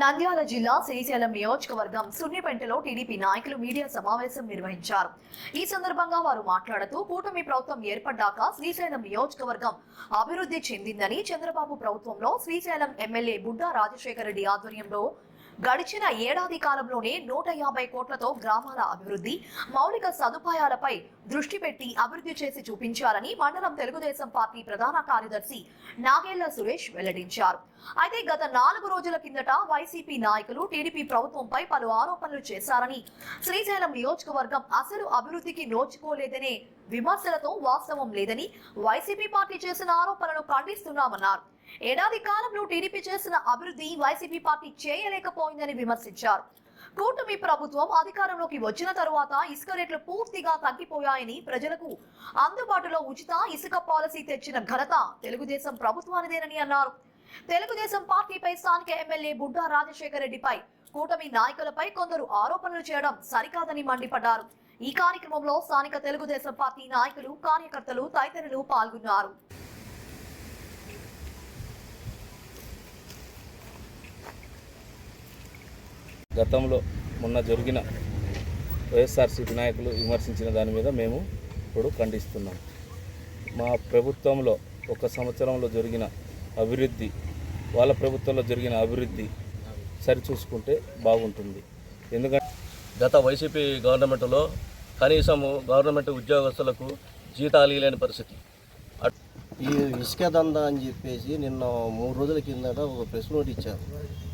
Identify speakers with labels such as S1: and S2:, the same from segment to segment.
S1: నంద్యాల జిల్లా శ్రీశైలం నియోజకవర్గం సున్నిపెంటలో టీడీపీ నాయకులు మీడియా సమావేశం నిర్వహించారు. ఈ సందర్భంగా వారు మాట్లాడుతూ కూటమి ప్రభుత్వం ఏర్పడ్డాక శ్రీశైలం నియోజకవర్గం అభివృద్ధి చెందిందని చంద్రబాబు ప్రభుత్వంలో శ్రీశైలం ఎమ్మెల్యే బుడ్డా రాజశేఖర రెడ్డి ఆధ్వర్యంలో గడిచిన ఏడాది కాలంలోనే నూట యాభై కోట్లతో గ్రామాల అభివృద్ధి మౌలిక సదుపాయాలపై దృష్టి పెట్టి అభివృద్ధి చేసి చూపించాలని మండలం తెలుగుదేశం పార్టీ ప్రధాన కార్యదర్శి నాగేళ్ళ సురేష్ వెల్లడించారు. అయితే గత నాలుగు రోజుల కిందట వైసీపీ నాయకులు టీడీపీ ప్రభుత్వంపై పలు ఆరోపణలు చేశారని శ్రీశైలం నియోజకవర్గం అసలు అభివృద్ధికి నోచుకోలేదనే విమర్శలతో వాస్తవం లేదని వైసీపీ పార్టీ చేసిన ఆరోపణలు ఖండిస్తున్నామన్నారు. ఏడాది కాలంలో టీడీపీ చేసిన అభివృద్ధి వైసీపీ పార్టీ చేయలేకపోయిందని విమర్శించారు. కూటమి ప్రభుత్వం అధికారంలోకి వచ్చిన తరువాత ఇసుక రేట్లు పూర్తిగా తగ్గిపోయాయని ప్రజలకు అందుబాటులో ఉచిత ఇసుక పాలసీ తెచ్చిన ఘనత తెలుగుదేశం ప్రభుత్వానిదేనని అన్నారు. తెలుగుదేశం పార్టీపై స్థానిక ఎమ్మెల్యే బుడ్డా రాజశేఖర రెడ్డిపై కూటమి నాయకులపై కొందరు ఆరోపణలు చేయడం సరికాదని మండిపడ్డారు. ఈ కార్యక్రమంలో స్థానిక తెలుగుదేశం పార్టీ నాయకులు కార్యకర్తలు తదితరులు పాల్గొన్నారు.
S2: గతంలో మొన్న జరిగిన వైఎస్ఆర్సీపీ నాయకులు విమర్శించిన దాని మీద మేము ఇప్పుడు ఖండిస్తున్నాం. మా ప్రభుత్వంలో ఒక సంవత్సరంలో జరిగిన అభివృద్ధి వాళ్ళ ప్రభుత్వంలో జరిగిన అభివృద్ధి సరిచూసుకుంటే బాగుంటుంది. ఎందుకంటే
S3: గత వైసీపీ గవర్నమెంట్లో కనీసం గవర్నమెంట్ ఉద్యోగస్తులకు జీతాలు లేని పరిస్థితి. అట్-
S4: ఈ ఇసుక దందా అని చెప్పేసి నిన్న మూడు రోజుల కిందట ఒక ప్రెస్ నోట్ ఇచ్చారు.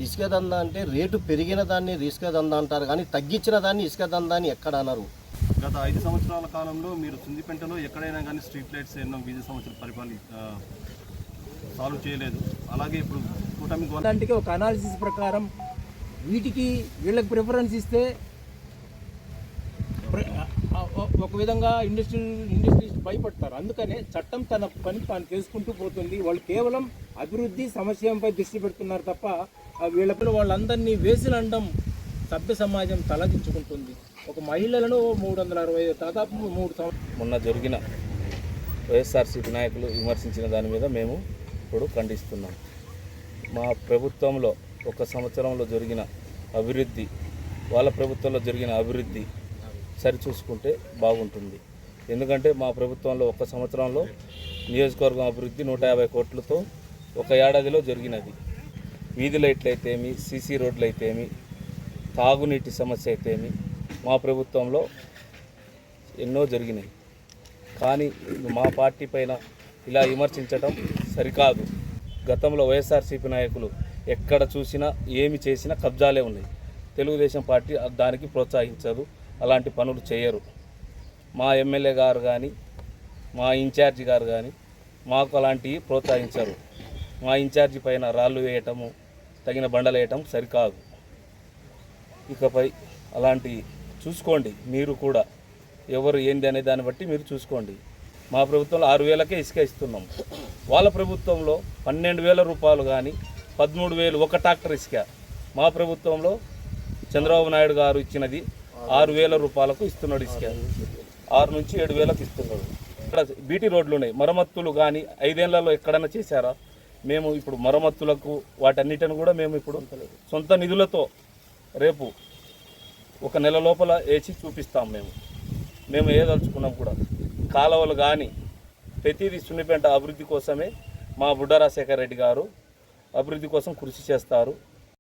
S4: ఇసుక దందా అంటే రేటు పెరిగిన దాన్ని ఇసుక దందా అంటారు కానీ తగ్గించిన దాన్ని ఇసుక దందా అని ఎక్కడ అనరు.
S5: గత ఐదు సంవత్సరాల కాలంలో మీరు సుందిపెంటలో ఎక్కడైనా కానీ స్ట్రీట్ లైట్స్ ఎన్నో వీధి సంవత్సరాలు పరిపాలన ఆ, సాల్వ్ చేయలేదు. అలాగే ఇప్పుడు కూటమి గవర్నమెంట్
S6: దానికి ఒక అనాలిసిస్ ప్రకారం వీటికి వీళ్ళకి ప్రిఫరెన్స్ ఇస్తే ఒక విధంగా ఇండస్ట్రీ ఇండస్ట్రీస్ భయపడతారు. అందుకనే చట్టం తన పని తాను చేసుకుంటూ పోతుంది. వాళ్ళు కేవలం అభివృద్ధి సమస్యంపై దృష్టి పెడుతున్నారు తప్ప ఆ వాళ్ళందరినీ పిల్లలు వాళ్ళందరినీ సభ్య సమాజం తలదించుకుంటుంది. ఒక మహిళలను మూడు వందల అరవై దాదాపు మూడు
S2: మొన్న జరిగిన వైఎస్ఆర్సీపీ నాయకులు విమర్శించిన దాని మీద మేము ఇప్పుడు ఖండిస్తున్నాం. మా ప్రభుత్వంలో ఒక సంవత్సరంలో జరిగిన అభివృద్ధి వాళ్ళ ప్రభుత్వంలో జరిగిన అభివృద్ధి సరిచూసుకుంటే బాగుంటుంది. ఎందుకంటే మా ప్రభుత్వంలో ఒక సంవత్సరంలో నియోజకవర్గం అభివృద్ధి నూట యాభై కోట్లతో ఒక ఏడాదిలో జరిగినది. వీధి లైట్లు అయితేమి సీసీ రోడ్లు అయితేమి తాగునీటి సమస్య అయితేమి మా ప్రభుత్వంలో ఎన్నో జరిగినాయి. కానీ మా పార్టీ పైన ఇలా విమర్శించడం సరికాదు. గతంలో వైఎస్ఆర్సీపీ నాయకులు ఎక్కడ చూసినా ఏమి చేసినా కబ్జాలే ఉన్నాయి. తెలుగుదేశం పార్టీ దానికి ప్రోత్సహించదు అలాంటి పనులు చేయరు. మా ఎమ్మెల్యే గారు కానీ మా ఇన్ఛార్జి గారు కానీ మాకు అలాంటివి ప్రోత్సహించరు. మా ఇన్ఛార్జి పైన రాళ్ళు వేయటము తగిన బండలు వేయటం సరికాదు. ఇకపై అలాంటి చూసుకోండి మీరు కూడా. ఎవరు ఏంది అనే దాన్ని బట్టి మీరు చూసుకోండి. మా ప్రభుత్వంలో ఆరు వేలకే ఇసుక ఇస్తున్నాం. వాళ్ళ ప్రభుత్వంలో పన్నెండు వేల రూపాయలు కానీ పదమూడు వేలు ఒక ట్రాక్టర్ ఇసుక. మా ప్రభుత్వంలో చంద్రబాబు నాయుడు గారు ఇచ్చినది ఆరు వేల రూపాయలకు ఇస్తున్నాడు ఇసుక. ఆరు నుంచి ఏడు వేలకు ఇస్తున్నాడు. ఇక్కడ బీటీ రోడ్లు ఉన్నాయి మరమ్మతులు కానీ ఐదేళ్ళలో ఎక్కడైనా చేశారా? మేము ఇప్పుడు మరమ్మతులకు వాటన్నిటిని కూడా మేము ఇప్పుడు సొంత నిధులతో రేపు ఒక నెల లోపల వేసి చూపిస్తాం మేము. మేము ఏదలుచుకున్నాం కూడా. కాలువలు కానీ ప్రతిదీ సున్నిపేంట అభివృద్ధి కోసమే మా బుడ్డారాశేఖర్ రెడ్డి గారు అభివృద్ధి కోసం కృషి చేస్తారు.